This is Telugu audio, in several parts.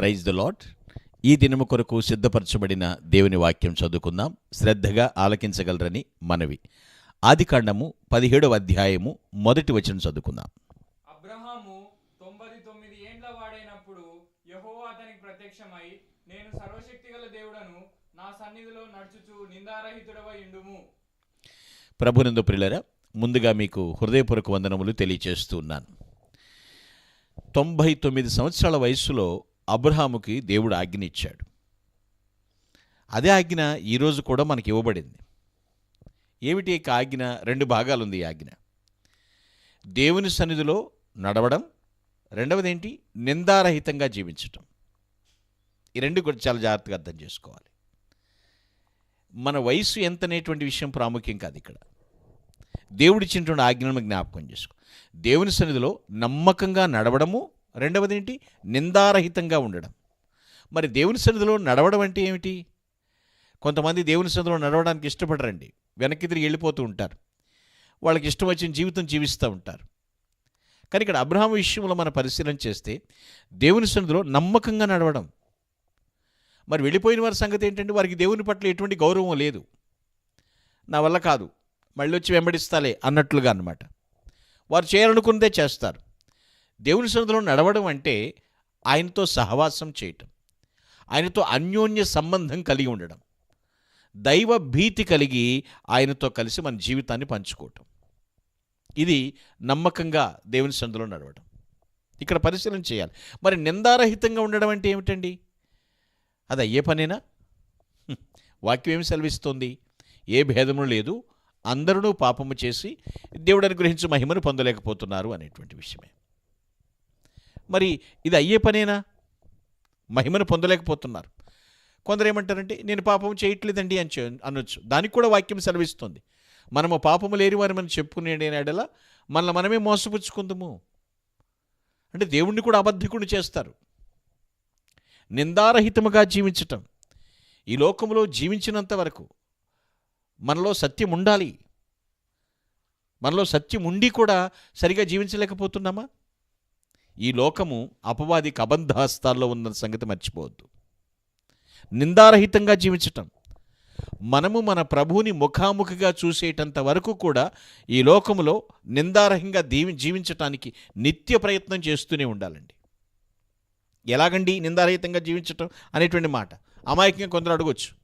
ప్రైజ్ ద లాట్ ఈ దినము కొరకు సిద్ధపరచబడిన దేవుని వాక్యం చదువుకుందాం. శ్రద్ధగా ఆలకించగలరని మనవి. ఆదికాండము పదిహేడవ అధ్యాయము మొదటి వచనం చదువుకుందాం. అబ్రహాము తొంభై తొమ్మిది ఏండ్ల వాడైనప్పుడు యెహోవా అతనికి ప్రత్యక్షమై నేను సర్వశక్తిగల దేవుడను నా సన్నిధిలో నడుచుచు నిందారహితుడవై ఇండుము ప్రభునందు ప్రిలరా ముందుగా మీకు హృదయపూర్వక వందనములు తెలియచేస్తూ ఉన్నాను. తొంభై తొమ్మిది సంవత్సరాల వయస్సులో అబ్రహాముకి దేవుడు ఆజ్ఞ ఇచ్చాడు అదే ఆజ్ఞ ఈరోజు కూడా మనకి ఇవ్వబడింది. ఏమిటి ఈ ఆజ్ఞ? రెండు భాగాలు ఉంది ఈ ఆజ్ఞ. దేవుని సన్నిధిలో నడవడం రెండవది ఏంటి నిందారహితంగా జీవించటం. ఈ రెండు కూడా చాలా జాగ్రత్తగా అర్థం చేసుకోవాలి. మన వయసు ఎంత అనేటువంటి విషయం ప్రాముఖ్యం కాదు ఇక్కడ. దేవుడిచ్చినటువంటి ఆజ్ఞలను జ్ఞాపకం చేసుకో. దేవుని సన్నిధిలో నమ్మకంగా నడవడము రెండవది ఏంటి నిందారహితంగా ఉండడం. మరి దేవుని సన్నిధిలో నడవడం అంటే ఏమిటి? కొంతమంది దేవుని సన్నిధిలో నడవడానికి ఇష్టపడరండి. వెనక్కి తిరిగి వెళ్ళిపోతూ ఉంటారు. వాళ్ళకి ఇష్టం వచ్చిన జీవితం జీవిస్తూ ఉంటారు. కానీ ఇక్కడ అబ్రహాం విషయంలో మన పరిశీలన చేస్తే దేవుని సన్నిధిలో నమ్మకంగా నడవడం. మరి వెళ్ళిపోయిన వారి సంగతి ఏంటంటే వారికి దేవుని పట్ల ఎటువంటి గౌరవం లేదు. నా వల్ల కాదు. మళ్ళీ వచ్చి వెంబడిస్తాలే అన్నట్లుగా అన్నమాట. వారు చేయాలనుకున్నదే చేస్తారు. దేవుని సన్నిధిలో నడవడం అంటే ఆయనతో సహవాసం చేయటం. ఆయనతో అన్యోన్య సంబంధం కలిగి ఉండడం. దైవ భీతి కలిగి ఆయనతో కలిసి మన జీవితాన్ని పంచుకోవటం. ఇది నమ్మకంగా దేవుని సన్నిధిలో నడవడం ఇక్కడ పరిశీలన చేయాలి. మరి నిందారహితంగా ఉండడం అంటే ఏమిటండి? అది అయ్యే పనేనా? వాక్యం ఏమి సెలవిస్తుంది? ఏ భేదము లేదు. అందరూ పాపము చేసి దేవుడు అనుగ్రహించి మహిమను పొందలేకపోతున్నారు అనేటువంటి విషయమే. మరి ఇది అయ్యే పనేనా? మహిమను పొందలేకపోతున్నారు. కొందరు ఏమంటారంటే నేను పాపం చేయట్లేదండి అని అనొచ్చు. దానికి కూడా వాక్యం సెలవిస్తుంది. మనము పాపము లేని వారు మనం చెప్పుకునే మనల్ని మనమే మోసపుచ్చుకుందాము. అంటే దేవుణ్ణి కూడా అబద్ధికుడు చేస్తారు. నిందారహితముగా జీవించటం. ఈ లోకంలో జీవించినంత వరకు మనలో సత్యం ఉండాలి. మనలో సత్యం ఉండి కూడా సరిగా జీవించలేకపోతున్నామా? ఈ లోకము అపవాది కబంధహస్తాల్లో ఉన్న సంగతి మర్చిపోవద్దు. నిందారహితంగా జీవించటం. మనము మన ప్రభువుని ముఖాముఖిగా చూసేటంత వరకు కూడా ఈ లోకములో నిందారహింగా దీవి జీవించటానికి నిత్య ప్రయత్నం చేస్తూనే ఉండాలండి. ఎలాగండి నిందారహితంగా జీవించటం అనేటువంటి మాట? అమాయకంగా కొందరు అడగొచ్చు.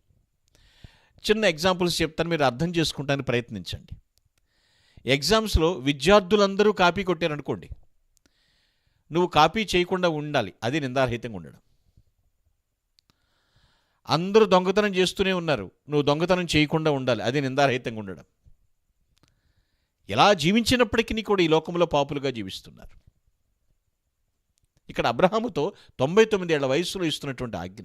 చిన్న ఎగ్జాంపుల్స్ చెప్తాను మీరు అర్థం చేసుకుంటానికి ప్రయత్నించండి. ఎగ్జామ్స్లో విద్యార్థులందరూ కాపీ కొట్టారనుకోండి. నువ్వు కాపీ చేయకుండా ఉండాలి. అది నిందారహితంగా ఉండడం. అందరూ దొంగతనం చేస్తూనే ఉన్నారు. నువ్వు దొంగతనం చేయకుండా ఉండాలి. అది నిందారహితంగా ఉండడం. ఎలా జీవించినప్పటికీ కూడా ఈ లోకంలో పాపులుగా జీవిస్తున్నారు. ఇక్కడ అబ్రహాముతో తొంభై తొమ్మిది ఏళ్ళ వయసులో ఇస్తున్నటువంటి ఆజ్ఞ.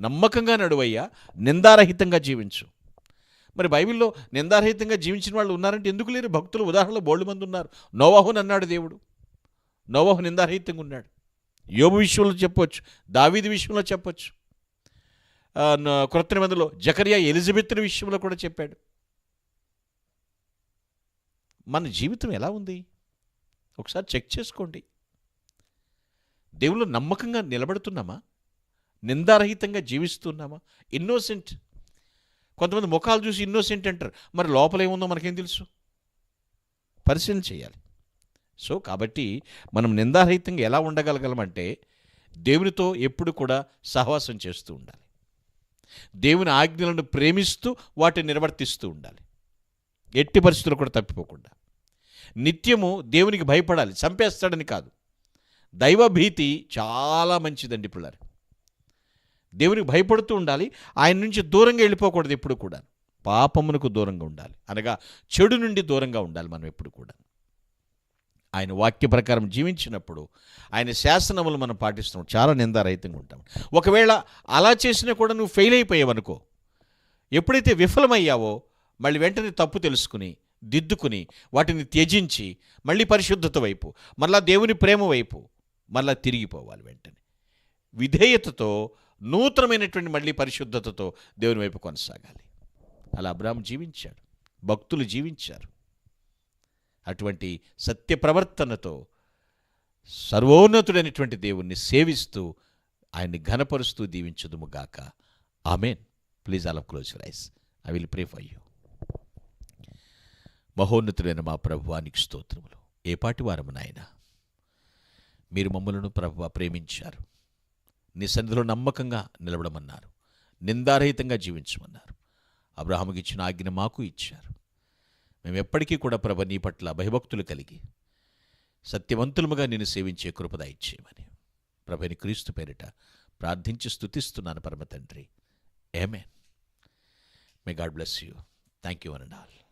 నమ్మకంగా నడువయ్యా నిందారహితంగా జీవించు. మరి బైబిల్లో నిందారహితంగా జీవించిన వాళ్ళు ఉన్నారంటే ఎందుకు లేరు? భక్తులు ఉదాహరణలో బోళ్ళు మంది ఉన్నారు. నోవాహుని అన్నాడు దేవుడు. నోవహు నిందారహితంగా ఉన్నాడు. యోబు విషయంలో చెప్పొచ్చు దావీది విషయంలో చెప్పొచ్చు. ఆ, క్రొత్త నిబంధనలో జకరియా ఎలిజబెత్ విషయంలో కూడా చెప్పాడు. మన జీవితం ఎలా ఉంది? ఒకసారి చెక్ చేసుకోండి. దేవుళ్ళు నమ్మకంగా నిలబడుతున్నామా? నిందారహితంగా జీవిస్తున్నామా? ఇన్నోసెంట్ కొంతమంది ముఖాలు చూసి ఇన్నోసెంట్ అంటారు. మరి లోపల ఏముందో మనకేం తెలుసు? పరిశీలన చేయాలి. సో కాబట్టి మనం నిందారహితంగా ఎలా ఉండగలగలమంటే దేవునితో ఎప్పుడు కూడా సహవాసం చేస్తూ ఉండాలి. దేవుని ఆజ్ఞలను ప్రేమిస్తూ వాటిని నిర్వర్తిస్తూ ఉండాలి. ఎట్టి పరిస్థితులు కూడా తప్పిపోకుండా. నిత్యము దేవునికి భయపడాలి. చంపేస్తాడని కాదు. దైవభీతి చాలా మంచిదండి పిల్లలు. దేవునికి భయపడుతూ ఉండాలి. ఆయన నుంచి దూరంగా వెళ్ళిపోకూడదు ఎప్పుడు కూడా పాపమునకు దూరంగా ఉండాలి. అనగా చెడు నుండి దూరంగా ఉండాలి మనం ఎప్పుడు కూడా. ఆయన వాక్య ప్రకారం జీవించినప్పుడు ఆయన శాసనములు మనం పాటిస్తున్నాం. చాలా నిందారహితంగా ఉంటాం. ఒకవేళ అలా చేసినా కూడా నువ్వు ఫెయిల్ అయిపోయావనుకో ఎప్పుడైతే విఫలమయ్యావో మళ్ళీ వెంటనే తప్పు తెలుసుకుని దిద్దుకుని వాటిని త్యజించి మళ్ళీ పరిశుద్ధత వైపు మళ్ళా దేవుని ప్రేమ వైపు మళ్ళా తిరిగిపోవాలి వెంటనే. విధేయతతో నూతనమైనటువంటి మళ్ళీ పరిశుద్ధతతో దేవుని వైపు కొనసాగాలి. అలా అబ్రాహం జీవించాడు. భక్తులు జీవించారు. అటువంటి సత్య ప్రవర్తనతో సర్వోన్నతుడైనటువంటి దేవుణ్ణి సేవిస్తూ ఆయన్ని ఘనపరుస్తూ దీవించుదుముగాక ఆమెన్. ప్లీజ్ అలా close eyes I will pray for you. మహోన్నతుడైన మా ప్రభువానికి స్తోత్రములు. ఏపాటి వారము నాయన? మీరు మమ్మలను ప్రభువ ప్రేమించారు. నీ సన్నిధిలో నమ్మకంగా నిలబడమన్నారు. నిందారహితంగా జీవించమన్నారు. అబ్రహాముకి ఇచ్చిన ఆజ్ఞ మాకు ఇచ్చారు. మేము ఎప్పటికీ కూడా ప్రభ నీ పట్ల భయభక్తులు కలిగి సత్యవంతులముగా నేను సేవించే కృపద ఇచ్చేయమని ప్రభని క్రీస్తు పేరిట ప్రార్థించి స్తుతిస్తున్నాను పరమ తండ్రి. Amen may God bless you thank you and all